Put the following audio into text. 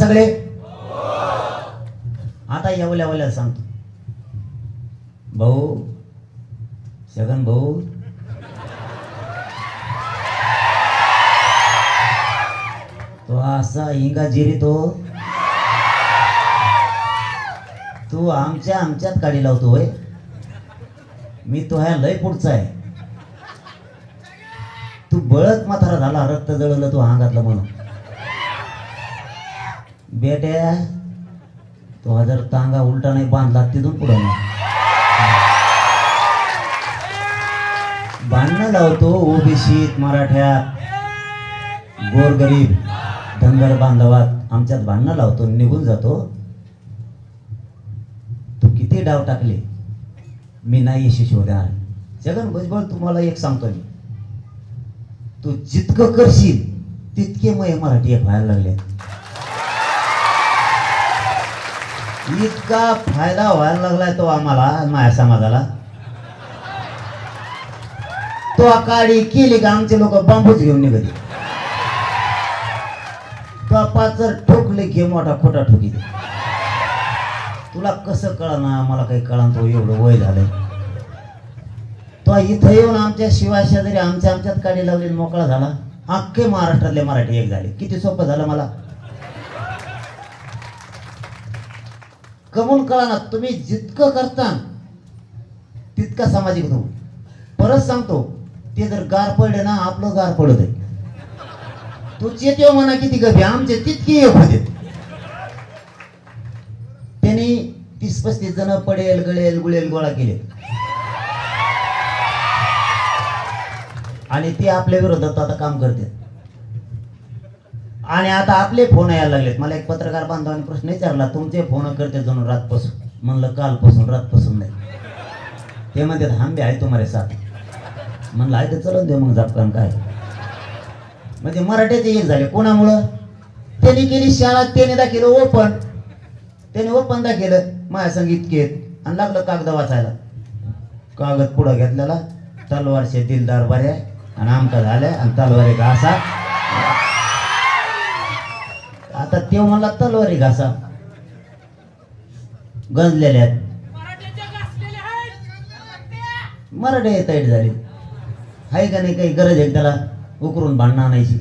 सगळे? आता येवल्या वल्या सांगतो. भाऊ शगन भाऊ. तो असा हिंगा जिरी तो. तू आमच्या आमच्यात काढी लावतो होय. मी तो ह्या लय पुढचा आहे. तू बळत माथारा झाला रक्त जळलं तू हांगातलं म्हणून. बेट्या तो हजार जर तांगा उलटा नाही बांधला तिथून पुढं. नाही भांडणं लावतो ओबीसीत मराठ्यात. गोरगरीब धनगर बांधवात. आमच्यात भांडणं लावतो निघून जातो. तू किती डाव टाकले? मी नाही यशी होणार जगन भुजबळ तुम्हाला एक सांगतो मी. तू जितकं करशील तितके मय मराठी एक व्हायला लागले. इतका फायदा व्हायला लागलाय तो आम्हाला माझ्या समाजाला. तो काळी केली का आमचे लोक बांबूच घेऊन निघते तो पाचर ठोकले की मोठा खोटा ठोकी तुला कसं कळना मला काही कळण तो एवढं वय झालंय. तो इथं येऊन आमच्या शिवाय शेजारी आमच्या आमच्यात काढी लावली मोकळा झाला. अख्खे महाराष्ट्रातले मराठी एक झाले. किती सोपं झालं मला. कमून कळा ना तुम्ही जितकं करता तितका सामाजिक होतो. परत सांगतो ते जर गार पडले ना आपलं गार पडत आहे तू चेतेव हो म्हणा किती गभी आमचे तितके एक होते. त्यांनी तीस पस्तीस जण पडेल गळेल गुळेल गोळा केले. आणि ते आपल्या विरोधात आता काम करते. आणि आता आपले फोन यायला लागलेत. मला एक पत्रकार बांधवाने प्रश्न विचारला तुमचे फोन करते जणू रातपासून. म्हणलं कालपासून रातपासून नाही. ते म्हणते आंबे आहे तुम्हाला साथ. म्हणलं आहे तर चलन दे मग जापकान काय. म्हणजे मराठ्याचे हे झाले. कोणामुळं? त्यांनी केली शाळा त्याने दाखिलं ओपन. त्याने ओपन दाखिलं माझ्या संगीत घेत आहेत. आणि लागलं कागद वाचायला. कागद पुढं घेतलेला. तलवारचे दिलदार बऱ्या आणि आमका झाल्या. आणि तलवार एक असा. आता ते म्हणला तलवारी घासा. गंजलेल्या आहेत. मराठी तैट झाली. आहे का नाही काही गरज आहे त्याला? उकरून भांडणं आणायची.